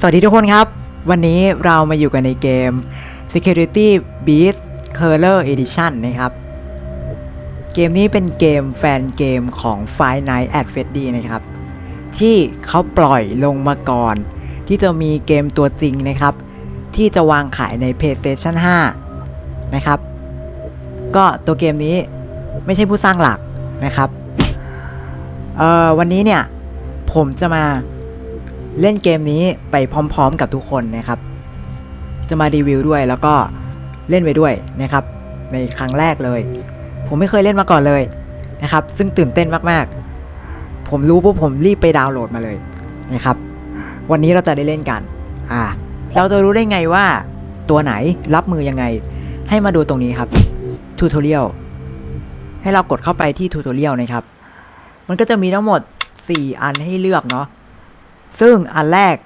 สวัสดีทุกคนครับ วันนี้เรามาอยู่กันในเกม Security Beat Color Edition นะครับ เกมนี้เป็นเกมแฟนเกมของ Five Nights at Freddy นะครับ ที่เขาปล่อยลงมาก่อน ที่จะมีเกมตัวจริงนะครับ ที่จะวางขายใน PlayStation 5 นะครับ ก็ตัวเกมนี้ไม่ใช่ผู้สร้างหลักนะครับ เอ่อวันนี้เนี่ย ผมจะมา เล่นเกมนี้ไปพร้อมๆกับทุกคนนะครับ จะมารีวิวด้วยแล้วก็เล่นไปด้วยนะครับ ในครั้งแรกเลย ผมไม่เคยเล่นมาก่อนเลยนะครับ ซึ่งตื่นเต้นมากๆ ผมรู้ปุ๊บผมรีบไปดาวน์โหลดมาเลยนะครับ วันนี้เราจะได้เล่นกัน อ่า เราจะรู้ได้ไงว่าตัวไหนรับมือยังไง ให้มาดูตรงนี้ครับทูตอเรียลให้เรากดเข้าไปที่ทูตอเรียลนะครับ มันก็จะมีทั้งหมด 4 อันให้เลือกเนาะ ซึ่งอันแรก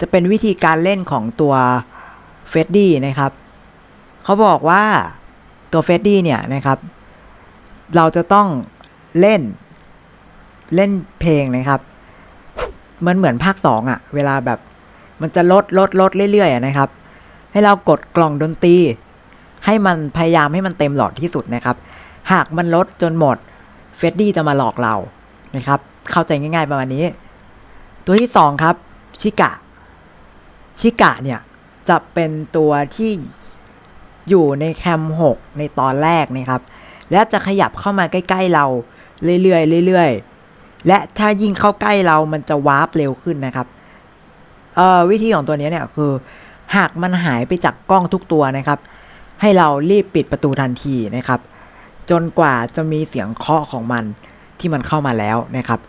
จะเป็นวิธีการเล่นของตัวเฟดดี้นะครับ เขาบอกว่าตัวเฟดดี้เนี่ยนะครับ เราจะต้องเล่นเล่นเพลงนะครับ มันเหมือนภาคสองอะเวลาแบบมันจะลดลดลดเรื่อยๆนะครับ ให้เรากดกล่องดนตรี ให้มันพยายามให้มันเต็มหลอดที่สุดนะครับ หากมันลดจนหมดเฟดดี้จะมาหลอกเรานะครับ เข้าใจง่ายๆประมาณนี้ ตัวที่สองครับชิกะชิกะเนี่ยจะเป็นตัวที่อยู่ในแคม 6 ในตอนแรกนะครับ และจะขยับเข้ามาใกล้ ๆ เราเรื่อยๆเรื่อยๆและถ้ายิ่งเข้าใกล้เรามันจะวาร์ปเร็วขึ้นนะครับเอ่อวิธีของตัวนี้เนี่ยคือ หากมันหายไปจากกล้องทุกตัวนะครับ ให้เรารีบปิดประตูทันทีนะครับ จนกว่าจะมีเสียงเคาะของมันที่มันเข้ามาแล้วนะครับ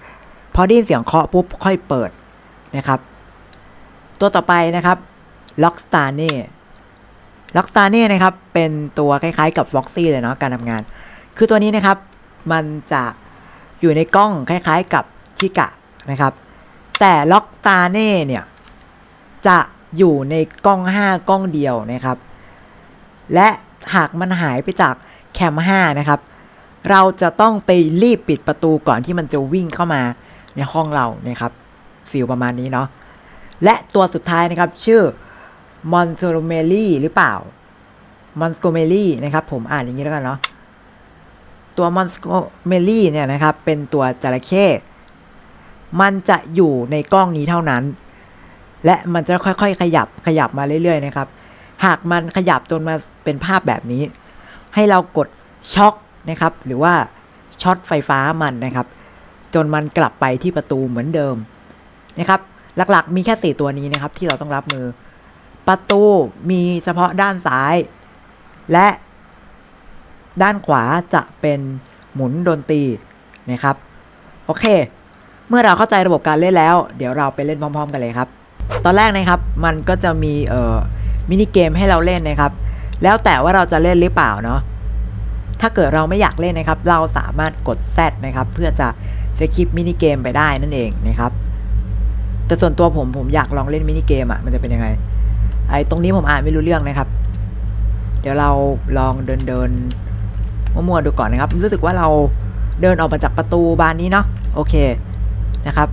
พอได้ยินเสียงเคาะปุ๊บค่อยเปิดนะครับ ตัวต่อไปนะครับล็อกสตาร์เน่ล็อกสตาร์เน่นะครับ เป็นตัวคล้ายๆกับ Foxy เลยเนาะการทำงาน คือตัวนี้นะครับ มันจะอยู่ในกล้องคล้ายๆกับชิกะนะครับ แต่ล็อกสตาร์เน่เนี่ยจะอยู่ในกล้อง 5 กล้องเดียวนะครับ และหากมันหายไปจากแคม 5 นะครับ เราจะต้องไปรีบปิดประตูก่อนที่มันจะวิ่งเข้ามา ในห้องเรานะครับฟีลประมาณนี้เนาะและตัวสุดท้ายนะครับชื่อ m o n t r o m e l y หรือเปล่า m o n t r o m e l y นะครับผมอ่านอย่างนี้แล้วกันเนาะตัว m o n t r o m e l y เนี่ยนะครับเป็นตัวจระเข้มันจะอยู่ในกล้องนี้เท่านั้น และมันจะค่อยๆ ขยับขยับมาเรื่อยๆนะครับ หากมันขยับจนมาเป็นภาพแบบนี้ ให้เรากดช็อคนะครับ หรือว่าช็อตไฟฟ้ามันนะครับ จนมันกลับไปที่ประตูเหมือนเดิมนะครับ หลักๆ มีแค่ 4 ตัวนี้นะครับ ที่เราต้องรับมือ ประตูมีเฉพาะด้านซ้าย และด้านขวาจะเป็นหมุนดนตรีนะครับ โอเค เมื่อเราเข้าใจระบบการเล่นแล้ว เดี๋ยวเราไปเล่นพร้อม ๆ กันเลยครับ ตอนแรกนะครับมันก็จะมีเอ่อมินิเกมให้เราเล่นนะครับ แล้วแต่ว่าเราจะเล่นหรือเปล่าเนาะถ้าเกิดเราไม่อยากเล่นนะครับ เราสามารถกด Z นะครับ เพื่อจะ สคิปมินิเกมไปได้นั่นเองนะครับ แต่ส่วนตัวผมผมอยากลองเล่นมินิเกมอะ่ะมันจะเป็นยังไง ไอ้ตรงนี้ผมอ่านไม่รู้เรื่องนะครับ เดี๋ยวเราลองเดินเดินมั่วๆดูก่อนนะครับ รู้สึกว่าเราเดินออกมาจากประตูบานนี้เนาะโอเคนะครับ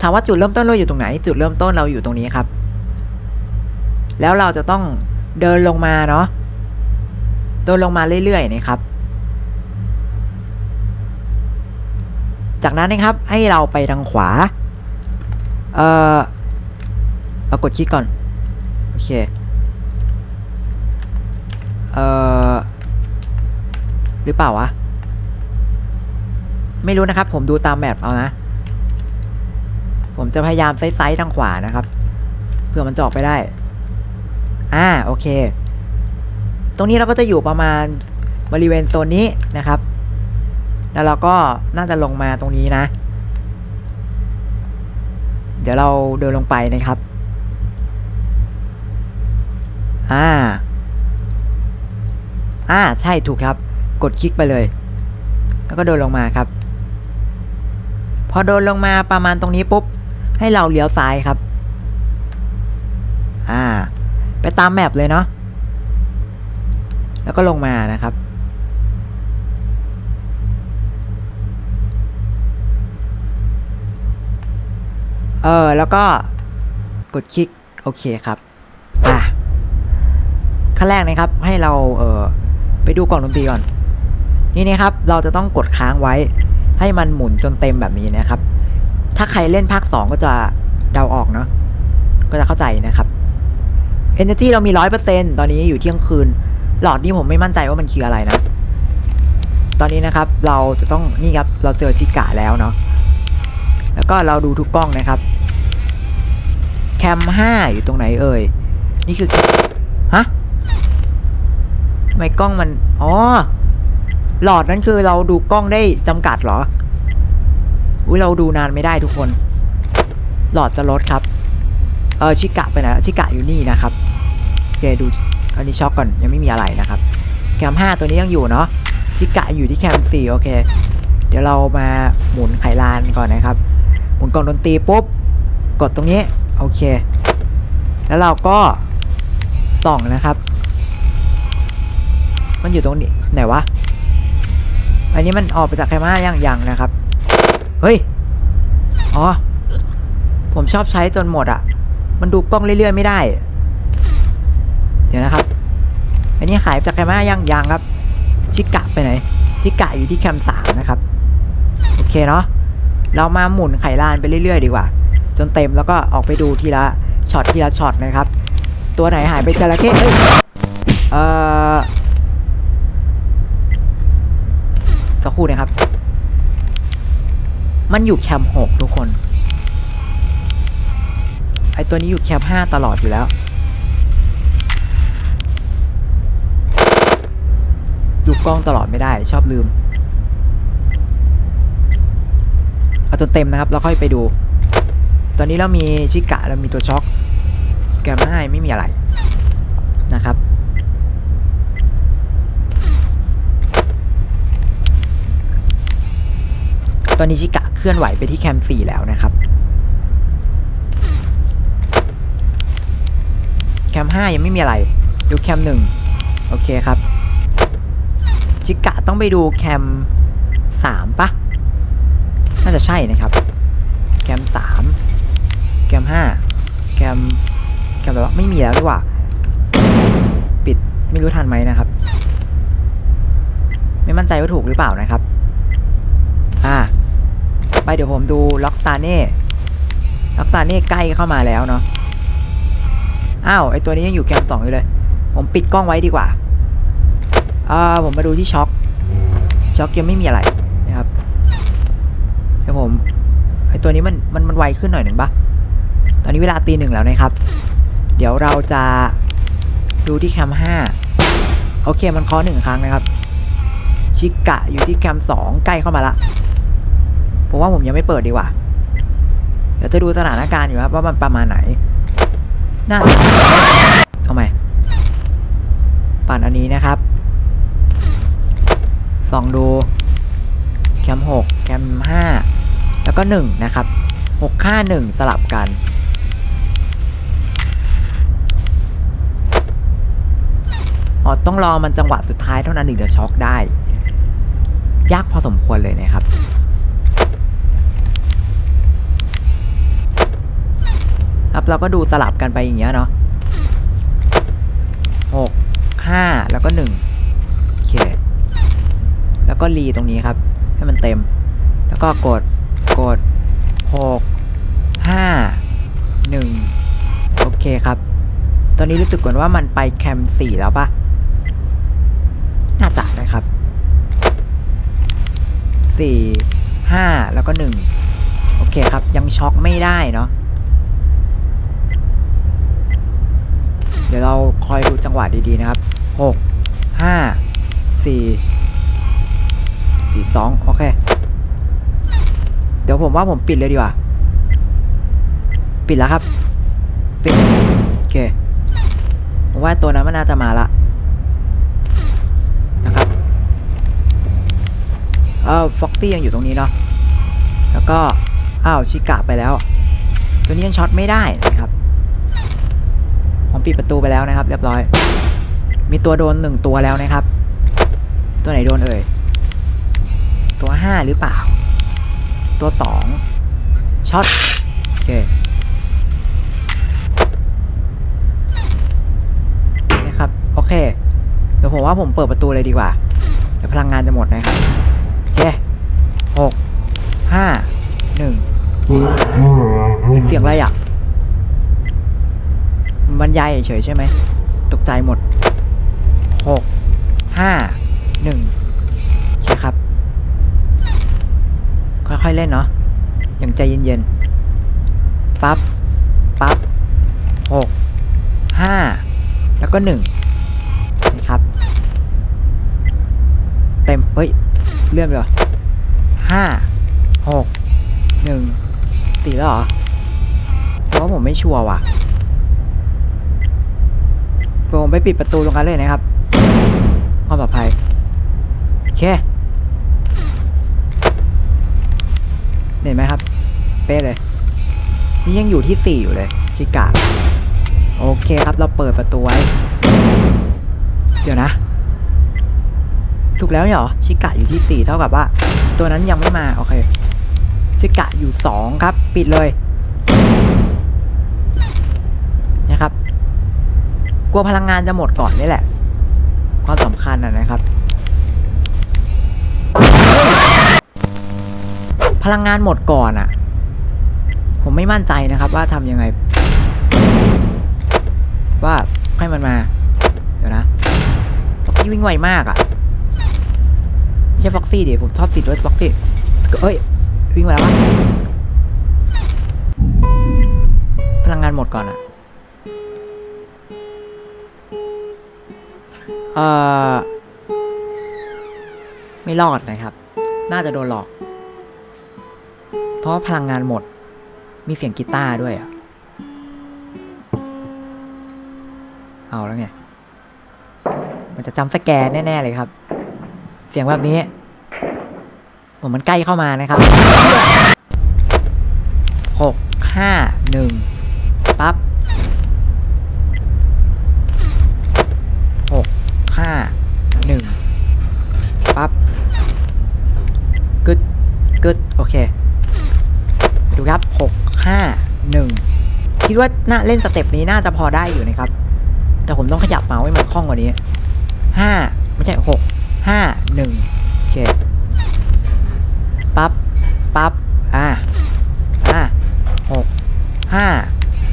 ถามว่าจุดเริ่มต้นเราอยู่ตรงไหน จุดเริ่มต้นเราอยู่ตรงนี้ครับ แล้วเราจะต้องเดินลงมาเนาะเดินลงมาเรื่อยๆนะครับ จากนั้นนะครับให้เราไปทางขวา เอ่อเอากดคลิกก่อน โอเค เอ่อ หรือเปล่าวะ ไม่รู้นะครับ ผมดูตามแมปเอานะ ผมจะพยายามไซส์ทางขวานะครับ เพื่อมันจะออกไปได้ อ่า โอเค ตรงนี้เราก็จะอยู่ประมาณบริเวณโซนนี้นะครับ แล้วเราก็น่าจะลงมาตรงนี้นะ เดี๋ยวเราเดินลงไปนะครับ อ่า อ่า ใช่ถูกครับ กดคลิกไปเลย แล้วก็เดินลงมาครับ พอเดินลงมาประมาณตรงนี้ปุ๊บ ให้เราเลี้ยวซ้ายครับ อ่า ไปตามแมปเลยเนาะ แล้วก็ลงมานะครับ เออ แล้วก็กดคลิก โอเคครับ อะ ขั้นแรกนะครับ ให้เราเออไปดูกล่องดนตรีก่อน นี่นะครับ เราจะต้องกดค้างไว้ ให้มันหมุนจนเต็มแบบนี้นะครับ ถ้าใครเล่นภาค 2 ก็จะเดาออกเนาะ ก็จะเข้าใจนะครับ Energy เรามีร้อยเปอร์เซ็นตอนนี้อยู่เที่ยงคืน หลอดนี้ผมไม่มั่นใจว่ามันคืออะไรนะ ตอนนี้นะครับ เราจะต้องนี่ครับ เราเจอชิกะแล้วเนาะ แล้วก็เราดูทุกกล้องนะครับ แคมห้าอยู่ตรงไหนเอ่ย นี่คือ ฮะทำไมกล้องมัน อ๋อ หลอดนั้นคือเราดูกล้องได้จำกัดเหรอ อุ้ยเราดูนานไม่ได้ทุกคน หลอดจะลดครับ เออชิกะไปไหนชิกะอยู่นี่นะครับโอเคดูอันนี้ช็อกก่อนยังไม่มีอะไรนะครับ แคมห้าตัวนี้ยังอยู่เนาะชิกะอยู่ที่แคมสี่โอเค เดี๋ยวเรามาหมุนไขลานก่อนนะครับ หมุนกล่องดนตรีปุ๊บ กดตรงนี้ โอเค แล้วเราก็ส่องนะครับ มันอยู่ตรงนี้ไหนวะ อันนี้มันออกไปจากแคมห้ายังยังนะครับ เฮ้ย อ๋อ ผมชอบใช้จนหมดอะ่ะ มันดูกล้องเรื่อยๆไม่ได้ เดี๋ยวนะครับ อันนี้หายจากแคมห้ายังยังครับ ชิกะไปไหน ชิกะอยู่ที่แคมสามนะครับ โอเคเนาะ เรามาหมุนไขลานไปเรื่อยๆ ดีกว่า จนเต็มแล้วก็ออกไปดูทีละช็อตทีละช็อตนะครับ ตัวไหนหายไปจระเข้เอ้ยเอ่อสักครู่นะครับ มันอยู่แคมป์หกทุกคน ไอตัวนี้อยู่แคมป์ห้าตลอดอยู่แล้ว ดูกล้องตลอดไม่ได้ชอบลืม เอาจนเต็มนะครับแล้วค่อยไปดู ตอนนี้เรามีชิกะเรามีตัวช็อคแกมห้าไม่มีอะไรนะครับตอนนี้ชิกะเคลื่อนไหวไปที่แคมป์4แล้วนะครับแคมป์5ยังไม่มีอะไรดูแคมป์1โอเคครับ ชิกะต้องไปดูแคมป์3ปะาจะใช่นะครับแคม3แคม5แคมแคมแบบว่าไม่มีแล้วดีกว่า ปิดไม่รู้ทันไหมนะครับ ไม่มั่นใจว่าถูกหรือเปล่านะครับ อ่า ไปเดี๋ยวผมดูล็อกตาเน่ล็อกตาเน่ใกล้เข้ามาแล้วเนาะอ้าวไอตัวนี้ยังอยู่แคมสองอยู่เลย ผมปิดกล้องไว้ดีกว่าอ่าผมมาดูที่ช็อคช็อคยังไม่มีอะไร ครับเดี๋ยวผมไอตัวนี้มันมันมันไวขึ้นหน่อยหนึ่งปะตอนนี้เวลาตีหนึ่งแล้วนะครับ เดี๋ยวเราจะดูที่แคมห้าโอเคมันเคอหนึ่งครั้งนะครับ ชิกะอยู่ที่แคมสองใกล้เข้ามาละผมว่าผมยังไม่เปิดดีกว่า เดี๋ยวจะดูสถานการณ์อยู่ครับว่ามันประมาณไหนน่าเอาใหมปั่นอันนี้นะครับส่องดู แคมหกแคมห้าแล้วก็หนึ่งนะครับหกห้าหนึ่งสลับกันอ๋อต้องรอมันจังหวะสุดท้ายเท่านั้นถึงจะช็อกได้ ยากพอสมควรเลยนะครับครับเราก็ดูสลับกันไปอย่างเงี้ยเนาะหกห้าแล้วก็หนึ่งโอเค แล้วก็รีตรงนี้ครับ ให้มันเต็ม แล้วก็กดกดหกห้าหนึ่งโอเคครับ ตอนนี้รู้สึกเหมือนว่ามันไปแคมสี่แล้วปะน่าจะนะครับสี่ห้าแล้วก็หนึ่งโอเคครับ ยังช็อกไม่ได้เนาะเดี๋ยวเราคอยดูจังหวะดี ๆ นะครับหกห้า สี่สองโอเค เดี๋ยวผมว่าผมปิดเลยดีกว่า ปิดแล้วครับ ปิด โอเค ผมว่าตัวนั้นมันน่าจะมาละนะครับ เออฟ็อกซี่ยังอยู่ตรงนี้เนาะ แล้วก็ อ้าว ชิกะไปแล้ว ตัวนี้ยังช็อตไม่ได้นะครับ ผมปิดประตูไปแล้วนะครับ เรียบร้อย มีตัวโดนหนึ่งตัวแล้วนะครับ ตัวไหนโดนเอ่ย ตัวห้าหรือเปล่า ตัวสองช็อตโอเคนะครับ โอเค เดี๋ยวผมว่าผมเปิดประตูเลยดีกว่า เดี๋ยวพลังงานจะหมดนะครับเอเหกห้าหนึ่งเสียงอะไรอะ มันยายเฉยใช่ไหมตกใจหมด เล่นเนาะอย่างใจเย็นๆ ปั๊บ ปั๊บหกห้าแล้วก็หนึ่งนี่ครับ เต็ม เฮ้ย เลื่อนไปเหรอห้าหกหนึ่งสี่แล้วเหรอ เพราะผมไม่ชัวร์ว่ะ ผมไปปิดประตูตรงนั้นเลยนะครับ ความปลอดภัย โอเค เห็นไหมครับ เป๊ะเลย นี่ยังอยู่ที่สี่อยู่เลย ชิกะ โอเคครับเราเปิดประตูไว้ เดี๋ยวนะ ถูกแล้วเหรอ ชิกะอยู่ที่สี่เท่ากับว่า ตัวนั้นยังไม่มา โอเค ชิกะอยู่สองครับ ปิดเลยนะครับ กลัวพลังงานจะหมดก่อนนี่แหละ ความสำคัญนะนะครับพลังงานหมดก่อนอะ่ะ ผมไม่มั่นใจนะครับว่าทำยังไง ว่าให้มันมา เดี๋ยวนะฟ็อกซี่วิ่งไวมากอะ่ะ ไม่ใช่ฟ็อกซี่ดิผมชอบติดด้วยฟ็อกซี่เอ้ย วิ่งมาแล้ววะพลังงานหมดก่อนอะ่ะ เอ่อ ไม่รอดนะครับ น่าจะโดนหลอก เพราะพลังงานหมด มีเสียงกีตาร์ด้วยอะเอาแล้วไง มันจะจำสแกนแน่ ๆ เลยครับ เสียงแบบนี้เหมือนมันใกล้เข้ามานะครับหกห้าหนึ่งปั๊บหกห้าหนึ่งปั๊บกึดกึดโอเค ดูครับหกห้าหนึ่ง คิดว่าน่าเล่นสเต็ปนี้น่าจะพอได้อยู่นะครับ แต่ผมต้องขยับเมาส์ให้มันคล่องกว่านี้ห้าไม่ใช่หกห้าหนึ่งโอเคปั๊บปั๊บอ่าอ่าหกห้า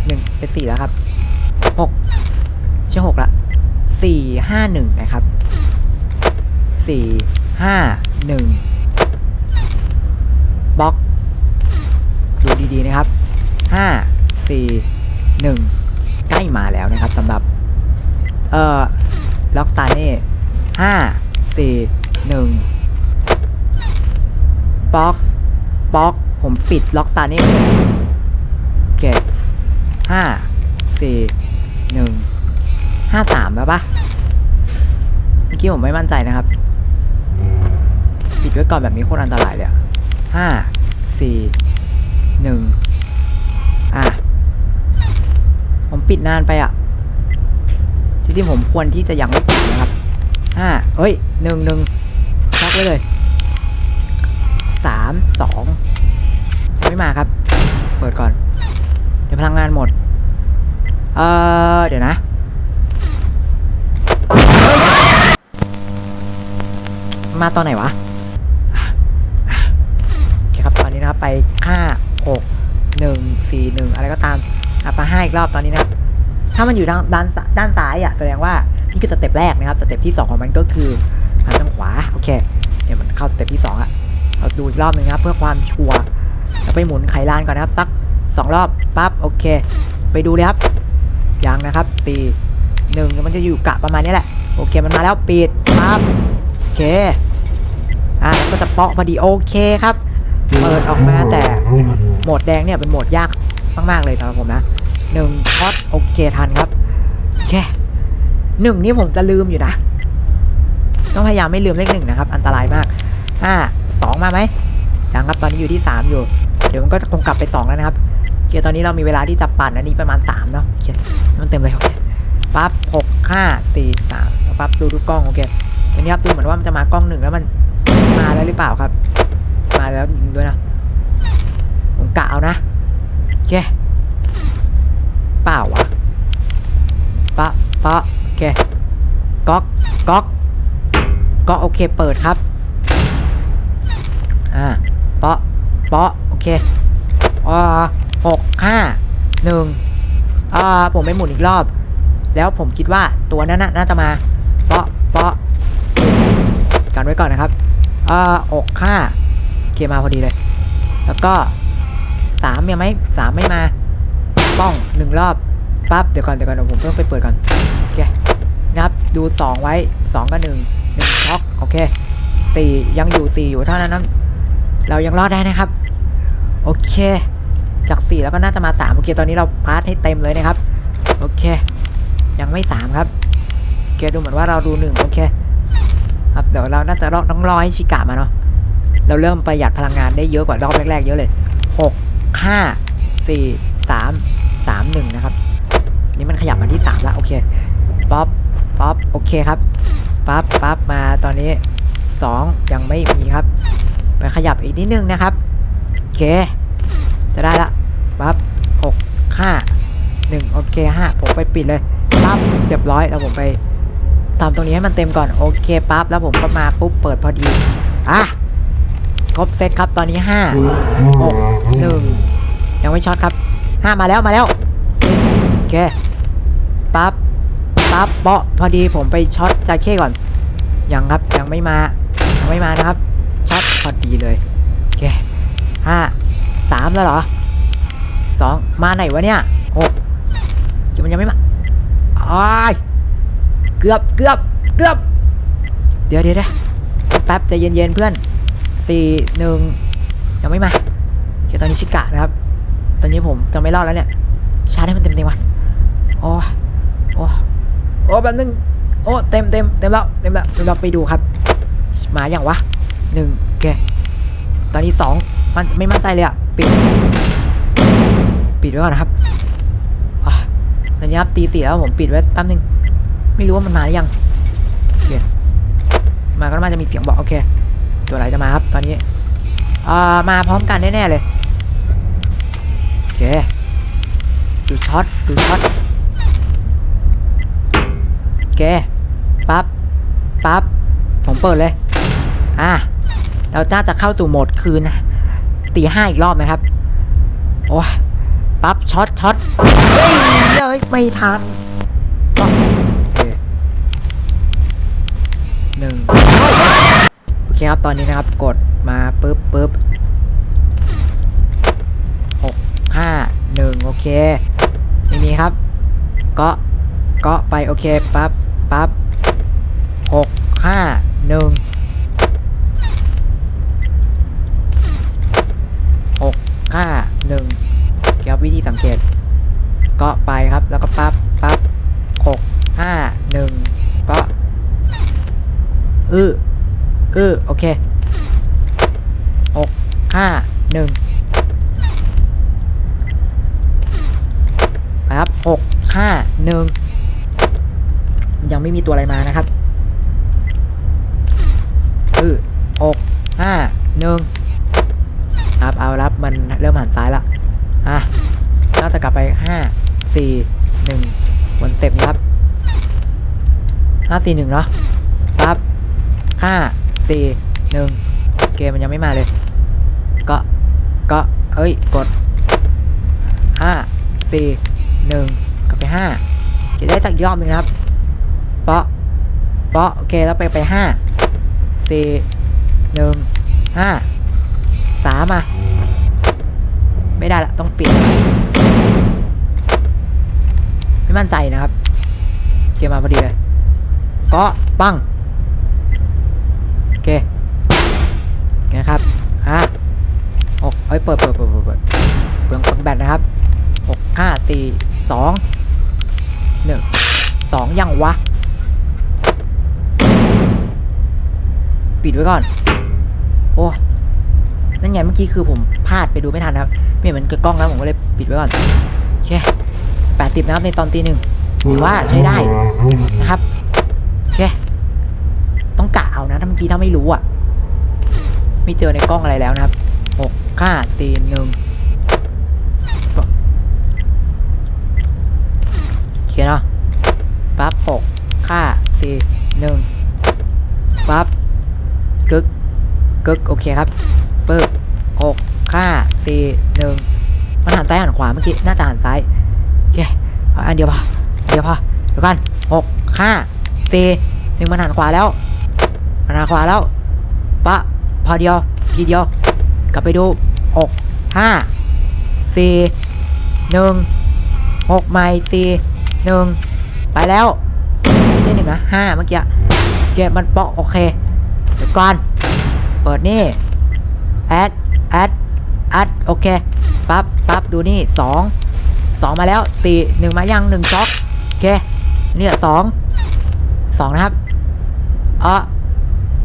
หนึ่งเป็นสี่แล้วครับหกใช่หกละสี่ห้าหนึ่งนะครับสี่ห้าหนึ่งบล็อกดูดีๆนะครับห้า สี่หนึ่งใกล้มาแล้วนะครับสำหรับ เอ่อ ล็อกตาเน่ห้าสี่หนึ่งป๊อกป๊อก ผมปิดล็อกตาเน่เลยโอเคห้าสี่หนึ่งห้าสามแล้วปะเมื่อกี้ผมไม่มั่นใจนะครับ ปิดไว้ก่อนแบบนี้โคตรอันตรายเลยห้าสี่หนึ่ง อะ ผม ปิดนานไปอะที่ที่ผมควรที่จะยังไม่ปิดนะครับห้าเฮ้ยหนึ่งหนึ่งล็อกไว้เลยสามสองไม่มาครับ เปิดก่อน เดี๋ยวพลังงานหมด เออเดี๋ยวนะมาตอนไหนวะโอเคครับ ตอนนี้นะครับไปห้าหกหนึ่งสี่หนึ่งอะไรก็ตามอะไปห้าอีกรอบตอนนี้นะครับ ถ้ามันอยู่ด้านด้านด้านซ้ายอะแสดงว่านี่คือสเต็ปแรกนะครับสเต็ปที่สองของมันก็คือหันทางขวาโอเคเดี๋ยวมันเข้าสเต็ปที่สองอะเราดูอีกรอบหนึ่งนะครับเพื่อความชัวร์แล้วไปหมุนไขลานก่อนนะครับสักสองรอบปั๊บโอเค ไปดูเลยครับยังนะครับสี่หนึ่งมันจะอยู่กะประมาณนี้แหละ โอเคมันมาแล้วปิดปั๊บโอเคอะก็จะเปาะพอดีโอเคครับเปิดออกมาแต่โหมดแดงเนี่ยเป็นโหมดยากมากๆเลยสำหรับผมนะ หนึ่งช็อตโอเคทันครับโอเคหนึ่งนี่ผมจะลืมอยู่นะต้องพยายามไม่ลืมเลขหนึ่งนะครับ อันตรายมากห้าสองมาไหมยังครับตอนนี้อยู่ที่สามอยู่ เดี๋ยวมันก็จะคงกลับไปสองแล้วนะครับโอเคตอนนี้เรามีเวลาที่จะปั่นอันนี้ประมาณสามเนาะโอเคมันเต็มเลยโอเคปั๊บหกห้าสี่สามปั๊บดูดูกล้องโอเคอันนี้ครับดูเหมือนว่ามันจะมากล้องหนึ่งแล้วมันมาแล้วหรือเปล่าครับ มาแล้วจริงด้วยนะผมกะเอานะโอเค เปล่าวะปะปะโอเคก๊อกก๊อกก็โอเคเปิดครับ อ่าเปาะเปาะโอเคอ่าหกห้าหนึ่งอ่าผมไปหมุนอีกรอบ แล้วผมคิดว่าตัวนั้นน่ะน่าจะมาเปาะเปาะกันไว้ก่อนนะครับอ่าหกห้าโอเคมาพอดีเลย แล้วก็สามยังไม่สามไม่มา หนึ่งรอบปั๊บเดี๋ยวก่อนเดี๋ยวก่อนเดี๋ยวผมต้องไปเปิดก่อนโอเคนับดูสองไว้สองกับหนึ่งหนึ่งช็อกโอเคสี่ยังอยู่สี่อยู่เท่านั้นนะเรายังรอดได้นะครับ โอเค จากสี่แล้วก็น่าจะมาสามโอเคตอนนี้เราพาร์ทให้เต็มเลยนะครับ โอเค ยังไม่สามครับโอเคดูเหมือนว่าเราดูหนึ่งโอเค ครับเดี๋ยวเราน่าจะรอต้องรอให้ชิกะมาเนาะเราเริ่มประหยัดพลังงานได้เยอะกว่ารอบแรกๆเยอะเลยหกห้า สามสามหนึ่งนะครับ นี่มันขยับมาที่สามแล้วโอเคป๊อปป๊อปโอเคครับปั๊บปั๊บมาตอนนี้สองยังไม่มีครับ ไปขยับอีกนิดนึงนะครับโอเค จะได้ละปั๊บหกห้าหนึ่งโอเคห้าผมไปปิดเลยปั๊บเรียบร้อยแล้วผมไปทำตรงนี้ให้มันเต็มก่อนโอเคปั๊บแล้วผมก็มาปุ๊บเปิดพอดีอะครบเซตครับตอนนี้ห้าหกหนึ่งยังไม่ช็อตครับ ห้ามาแล้วมาแล้วโอเคปั๊บปั๊บเปาะพอดีผมไปช็อตจาเข้ก่อน ยังครับยังไม่มายังไม่มานะครับช็อตพอดีเลยโอเคห้าสามแล้วเหรอสองมาไหนวะเนี่ยหกจะมันยังไม่มาอ้ายเกือบเกือบเกือบเดี๋ยวเดี๋ยวเดี๋ยวแป๊บใจเย็นๆเพื่อนสี่หนึ่งยังไม่มาโอเคตอนนี้ชิกะนะครับ ตอนนี้ผมจะไม่รอดแล้วเนี่ยชาร์จให้มันเต็มเต็มวันโอ้โอ้โอ้แป๊บนึงโอ้เต็มเต็มเต็มแล้วเต็มแล้วเดี๋ยวเราไปดูครับ มาอย่างวะหนึ่งโอเคตอนนี้สองมันไม่มั่นใจเลยอะปิด ปิดไว้ก่อนนะครับอะตอนนี้ครับตีสี่แล้วผมปิดไว้แป๊บนึง ไม่รู้ว่ามันมาหรือยังโอเคมาก็น่าจะมีเสียงบอกโอเค ตัวอะไรจะมาครับ ตอนนี้อ่ามาพร้อมกันแน่ๆเลย โอเคดูช็อตดูช็อตโอเคปั๊บปั๊บผมเปิดเลย อะเราน่าจะเข้าสู่โหมดคืนนะตีห้าอีกรอบนะครับ โอ้ปั๊บช็อตช็อตเฮ้ยเยไม่ทันโอเคหนึ่งโอเคครับ ตอนนี้นะครับ กดมาปุ๊บปุ๊บ 5 1 โอเคไม่มีครับก็เกาะไปโอเค ปั๊บ ปั๊บหกห้าหนึ่งหกห้าหนึ่งเกี่ยววิธีสังเกต เกาะไปครับ แล้วก็ปั๊บ ปั๊บหกห้าหนึ่งก็ะอื้ออื้อโอเค สี่หนึ่งเนาะปั๊บห้าสี่หนึ่งเกมมันยังไม่มาเลย ก็ก็เอ้ย กดห้าสี่หนึ่งกลับไปห้าจะได้สักอีกรอบหนึ่งครับเปาะเปาะโอเคแล้วไปไปห้าสี่หนึ่งห้าสามอะไม่ได้ละต้องเปลี่ยนไม่มั่นใจนะครับ เกมมาพอดีเลย ก็ปังโอเคนะครับอะหกเอ้ยเปิดเปิดเปิดเปิดเปิดเปลืองแบตนะครับหกห้าสี่สองหนึ่งสองยังวะ ปิดไว้ก่อน โอ้นั่นไงเมื่อกี้คือผมพลาดไปดูไม่ทันครับไม่เห็นมันกิดกล้องแล้วผมก็เลยปิดไว้ก่อนโอเคแปดสิบนะครับในตอนตีหนึ่งถือว่าใช้ได้นะครับโอเคต้อง กี้ถ้าไม่รู้อะ ไม่เจอในกล้องอะไรแล้วนะครับหกห้าสี่หนึ่งโอเคเนาะปั๊บหกห้าสี่หนึ่งปั๊บกึกกึกโอเคครับปึ๊บหกห้าสี่หนึ่งมันหันซ้ายหันขวาเมื่อกี้น่าจะหันซ้ายโอเคอันเดียวพอเดียวพอเดี๋ยวกันหกห้าสี่หนึ่งมันหันขวาแล้ว มันหันขวาแล้วปะพอเดียวทีเดียว กลับไปดูหกห้าสี่หนึ่งหกไม่สี่หนึ่งไปแล้วนี่หนึ่งอะห้าเมื่อกี้เก็บมันเปาะโอเคเดี๋ยวก่อน เปิดนี่แอดแอดแอดโอเคปั๊บปั๊บดูนี่สองสองมาแล้วสี่หนึ่งมายังหนึ่งจ็อกโอเคเนี่ยสองสองนะครับอ๋อ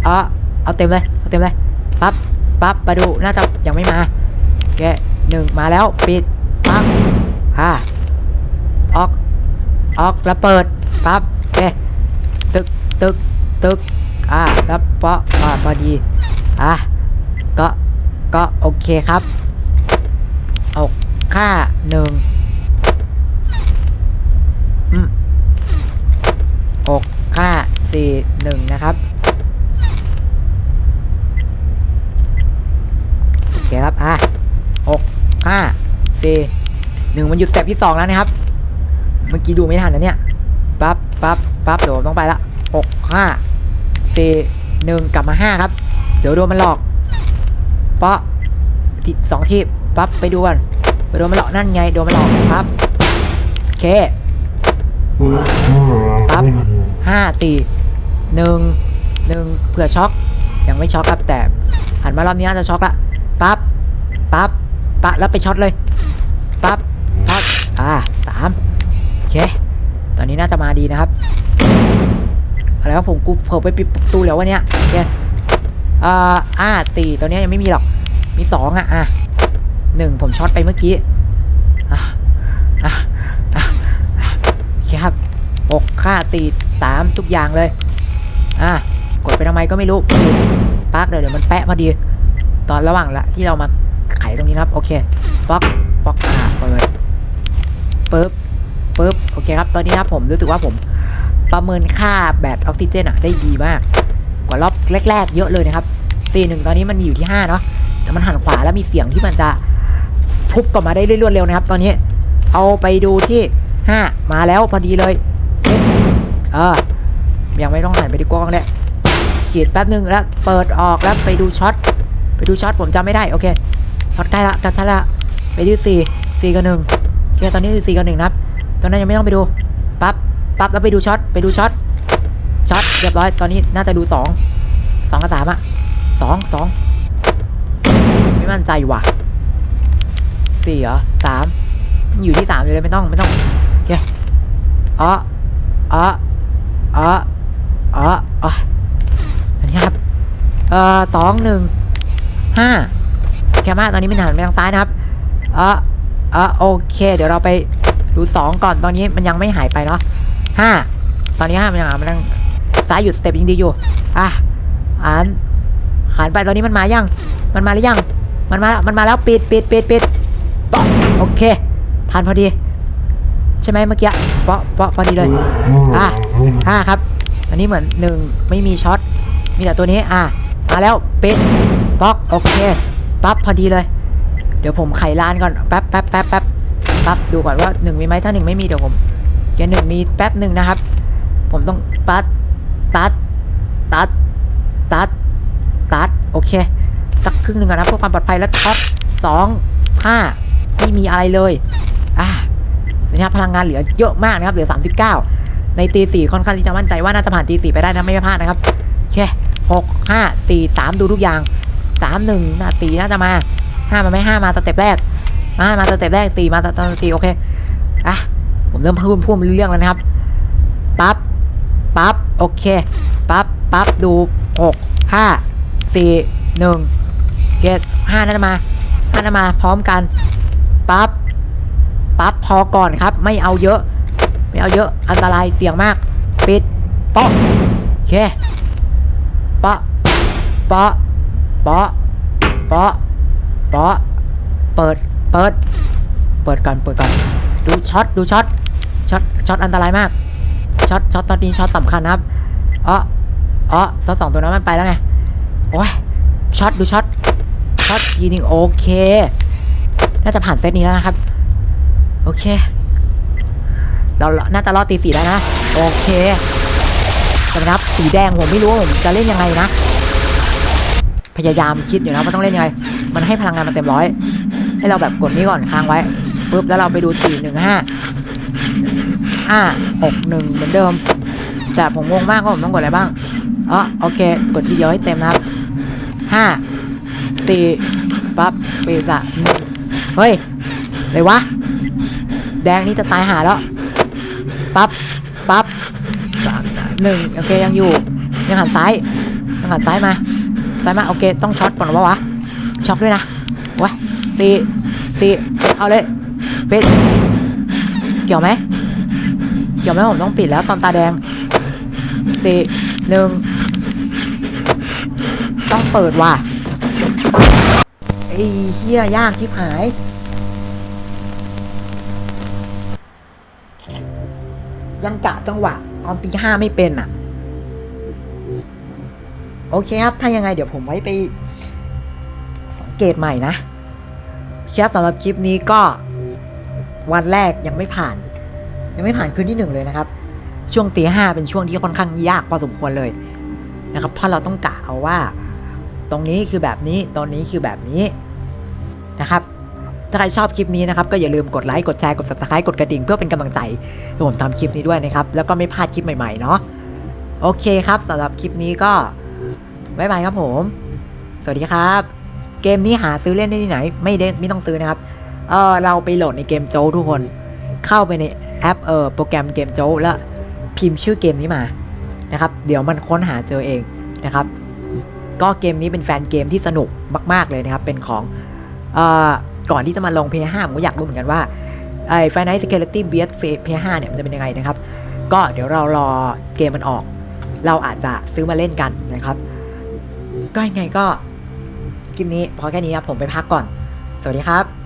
อ๋อเอาเต็มเลยเอาเต็มเลยปั๊บปั๊บมาดูน่าจะยังไม่มาโอเคหนึ่งมาแล้วปิดปั๊บอ่าออกออกแล้วเปิดปั๊บโอเคตึกตึกตึกอ่าแล้วเปาะอ่าพอดีอะก็ก็โอเคครับเอาค่าหนึ่งอืมหกค่าสี่หนึ่งนะครับ โอ เคครับ อะหกห้าสี่หนึ่งมันอยู่สเต็ปที่สองแล้วนะครับ เมื่อกี้ดูไม่ทันนะเนี่ย ปั๊บ ปั๊บ ปั๊บ เดี๋ยวต้องไปละหกห้าสี่หนึ่งกลับมาห้าครับ เดี๋ยวโดนมันหลอกเปาะที่สองที่ปั๊บ ไปดูกันไปโดนมันหลอกนั่นไง โดนมันหลอกปั๊บโอเค ปั๊บห้าสี่หนึ่งหนึ่งเผื่อช็อก ยังไม่ช็อกครับแต่หันมารอบนี้น่าจะช็อกละ ปั๊บปะแล้วไปช็อตเลยปั๊บปั๊บอ่าสามโอเคตอนนี้น่าจะมาดีนะครับอะไรวะผมกูเพิ่ไปปิดประตูแล้ววะเนี่ยโอเคอ่ออ่าตีตัวเนี้ยังไม่มีหรอกมีสองอะอะหนึ่งผมช็อตไปเมื่อกี้อะอะอะโอเคครับหกค่าตีสามทุกอย่างเลยอะกดไปทำไมก็ไม่รู้ปาร์กเดี๋ยวเดี๋ยวมันแปะพอดี ตอนระหว่างละที่เรามา ตรงนี้ครับ โอเคป๊อกป๊อกอ่าเปิดปึ๊บปึ๊บโอเคครับ ตอนนี้นะครับผมรู้สึกว่าผมประเมินค่าแบตออกซิเจนอะได้ดีมาก กว่ารอบแรก ๆ เยอะเลยนะครับตีหนึ่งตอนนี้มันอยู่ที่ 5 เนาะแต่มันหันขวาแล้วมีเสียงที่มันจะพุบกลับมาได้รวดเร็วนะครับ ตอนนี้เอาไปดูที่ 5 มาแล้วพอดีเลยเออยังไม่ต้องหันไปที่กล้องเลยขีดแป๊บหนึ่งแล้วเปิดออกแล้วไปดูช็อตไปดูช็อตผมจำไม่ได้โอเค ช็อตใกล้ละกันชัดละไปดูสี่สี่กับหนึ่งโอเคตอนนี้คือสี่กับหนึ่งนะครับตอนนั้นยังไม่ต้องไปดูปั๊บปั๊บแล้วไปดูช็อตไปดูช็อตช็อตเรียบร้อยตอนนี้น่าจะดูสองสองกับสามอะสองสองไม่มั่นใจว่ะสี่เหรอสามอยู่ที่สามอยู่เลยไม่ต้องไม่ต้องโอเคอ๋ออ๋ออ๋ออ๋ออ๋ออันนี้ครับเอ่อสองหนึ่งห้า แคมมาตอนนี้มันหันไปทางซ้ายนะครับเออเออโอเค เดี๋ยวเราไปดูสองก่อนตอนนี้มันยังไม่หายไปเนาะห้าตอนนี้ห้ามันยังมันยังซ้ายหยุดสเต็ปยิงดีอยู่อะอ่านขานไปตอนนี้มันมายังมันมาหรือยัง มันมามันมาแล้วปิดปิดปิดปิดปะโอเคทันพอดี ใช่ไหมเมื่อกี้เปาะเปาะพอดีเลยอะห้าครับ อันนี้เหมือนหนึ่งไม่มีช็อตมีแต่ตัวนี้อะมาแล้วปิดบล็อกโอเค ปั๊บพอดีเลย เดี๋ยวผมไขลานก่อนแป๊บแป๊บแป๊บแป๊บแป๊บดูก่อนว่าหนึ่งมีไหมถ้าหนึ่งไม่มีเดี๋ยวผมเกียร์หนึ่งมีแป๊บหนึ่งนะครับ ผมต้องตัดตัดตัดตัดตัดโอเคสักครึ่งหนึ่งก่อนนะเพื่อความปลอดภัยแล้วท็อปสองห้าไม่มีอะไรเลยอะนะครับพลังงานเหลือเยอะมากนะครับเหลือ 39 ในตีสี่ค่อนข้างที่จะมั่นใจว่าน่าจะผ่านตีสี่ไปได้นะไม่พลาดนะครับโอเคหกห้าสี่สามดูทุกอย่าง สามหนึ่งนาตีน่าจะมาห้ามาไหมห้ามาสเต็ปแรกมามาสเต็ปแรกสี่มาสเต็ปสี่โอเคอะผมเริ่มพูดพูดเรื่องแล้วนะครับปั๊บปั๊บโอเคปั๊บปั๊บดูหกห้าสี่หนึ่งเกตห้าน่าจะมาห้าน่าจะมาพร้อมกันปั๊บปั๊บพอก่อนครับ ไม่เอาเยอะ ไม่เอาเยอะอันตรายเสี่ยงมาก ปิดปาะโอเคปะปะ เปาะเปาะเปาะเปิด เปิด เปิดก่อน เปิดก่อน ดูช็อต ดูช็อต ช็อต ช็อตอันตรายมาก ช็อต ช็อตตอนนี้ช็อตสำคัญนะครับอ๋ออ๋อซอสสองตัวนั้นมันไปแล้วไง โอ้ย ช็อต ดูช็อต ช็อตทีนึงโอเค น่าจะผ่านเซตนี้แล้วนะครับ โอเค เรา น่าจะรอดตีสี่แล้วนะ โอเคสำหรับสีแดงผมไม่รู้ว่าผมจะเล่นยังไงนะ พยายามคิดอยู่นะว่าต้องเล่นยังไง มันให้พลังงานมาเต็มร้อย ให้เราแบบกดนี้ก่อนค้างไว้ปุ๊บแล้วเราไปดูสี่หนึ่งห้าห้าหกหนึ่งเหมือนเดิม แต่ผมงงมากว่าผมต้องกดอะไรบ้างอ๋อโอเค กดทีเดียวให้เต็มนะครับห้าสี่ปั๊บปีศาจหนึ่งเฮ้ยเลยวะ แดงนี่จะตายหาแล้ว ปั๊บ ปั๊บหนึ่งโอเคยังอยู่ ยังหันซ้าย ยังหันซ้ายมา ซ้ายมาโอเค ต้องช็อตก่อนวะวะช็อตด้วยนะวะสี่สี่เอาเลยปิดเกี่ยวไหมเกี่ยวไหมผมต้องปิดแล้วตอนตาแดงสี่หนึ่งต้องเปิดว่ะไอ้เฮียยากที่หายยังกะจังหวะตอนตีห้าไม่เป็นอะ โอเคครับ ถ้ายังไงเดี๋ยวผมไว้ไปสังเกตใหม่นะครับสำหรับคลิปนี้ก็วันแรกยังไม่ผ่าน ยังไม่ผ่านคืนที่หนึ่งเลยนะครับ ช่วงตีห้าเป็นช่วงที่ค่อนข้างยากพอสมควรเลยนะครับเพราะเราต้องกะเอาว่า ตรงนี้คือแบบนี้ตรงนี้คือแบบนี้นะครับ ถ้าใครชอบคลิปนี้นะครับ ก็อย่าลืมกดไลค์กดแชร์กด subscribe กดกระดิ่งเพื่อเป็นกำลังใจให้ผมทำคลิปนี้ด้วยนะครับ แล้วก็ไม่พลาดคลิปใหม่ๆเนาะโอเคครับสำหรับคลิปนี้ก็ บ๊ายบายครับผม สวัสดีครับ เกมนี้หาซื้อเล่นได้ที่ไหน ไม่ได้ไม่ต้องซื้อนะครับ เออเราไปโหลดในเกมโจ้ทุกคน เข้าไปในแอปเออโปรแกรมเกมโจ้แล้วพิมพ์ชื่อเกมนี้มานะครับ เดี๋ยวมันค้นหาเจอเองนะครับ ก็เกมนี้เป็นแฟนเกมที่สนุกมาก ๆ เลยนะครับ เป็นของเอ่อก่อนที่จะมาลง PS5 ผมก็อยากรู้เหมือนกันว่าไอ้ Five Nights Security BS PS5 เนี่ยมันจะเป็นยังไงนะครับ ก็เดี๋ยวเรารอเกมมันออก เราอาจจะซื้อมาเล่นกันนะครับ ก็ยังไงก็คลิปนี้พอแค่นี้ครับผมไปพักก่อน สวัสดีครับ